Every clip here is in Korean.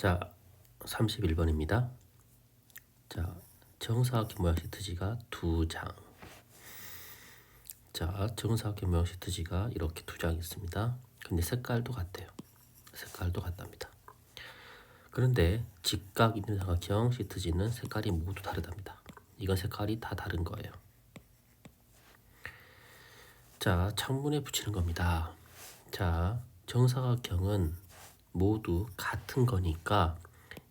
자, 31번입니다. 자, 정사각형 모양 시트지가 두 장. 자, 정사각형 모양 시트지가 이렇게 두 장 있습니다. 근데 색깔도 같아요. 색깔도 같답니다. 그런데 직각 있는 삼각형 시트지는 색깔이 모두 다르답니다. 이건 색깔이 다 다른 거예요. 자, 창문에 붙이는 겁니다. 자, 정사각형은 모두 같은 거니까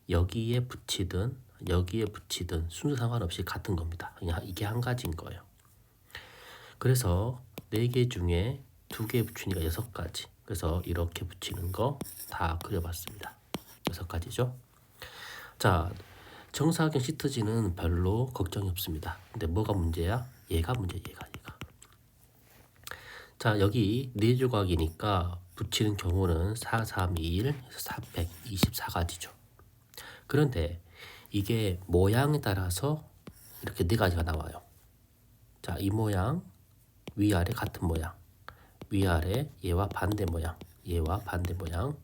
여기에 붙이든 여기에 붙이든 순서 상관없이 같은 겁니다. 그냥 이게 한 가지인 거예요. 그래서 네 개 중에 두 개 붙이니까 여섯 가지. 그래서 이렇게 붙이는 거 다 그려봤습니다. 여섯 가지죠. 자, 정사각형 시트지는 별로 걱정이 없습니다. 근데 뭐가 문제야? 얘가 문제, 얘가, 얘가. 자, 여기 네 조각이니까 붙이는 경우는 4, 3, 2, 1, 424가지죠. 그런데 이게 모양에 따라서 이렇게 네 가지가 나와요. 자, 이 모양, 위아래 같은 모양, 위아래 얘와 반대 모양, 얘와 반대 모양.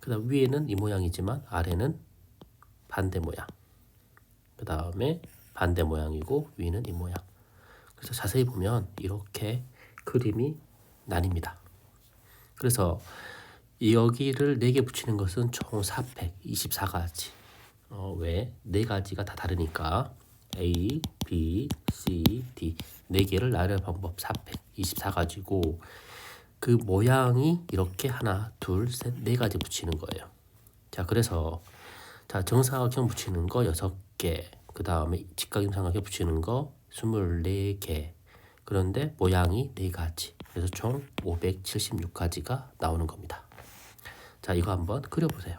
그 다음 위에는 이 모양이지만 아래는 반대 모양. 그 다음에 반대 모양이고 위는 이 모양. 그래서 자세히 보면 이렇게 그림이 나뉩니다. 그래서 여기를 4개 붙이는 것은 총 424가지. 어, 왜? 네 가지가 다 다르니까 A, B, C, D 네 개를 나열할 방법 424가지고 그 모양이 이렇게 하나, 둘, 셋, 네 가지 붙이는 거예요. 자, 그래서 자 정사각형 붙이는 거 6개, 그 다음에 직각형 삼각형 붙이는 거 24개. 그런데 모양이 네 가지. 그래서 총 576가지가 나오는 겁니다. 자, 이거 한번 그려보세요.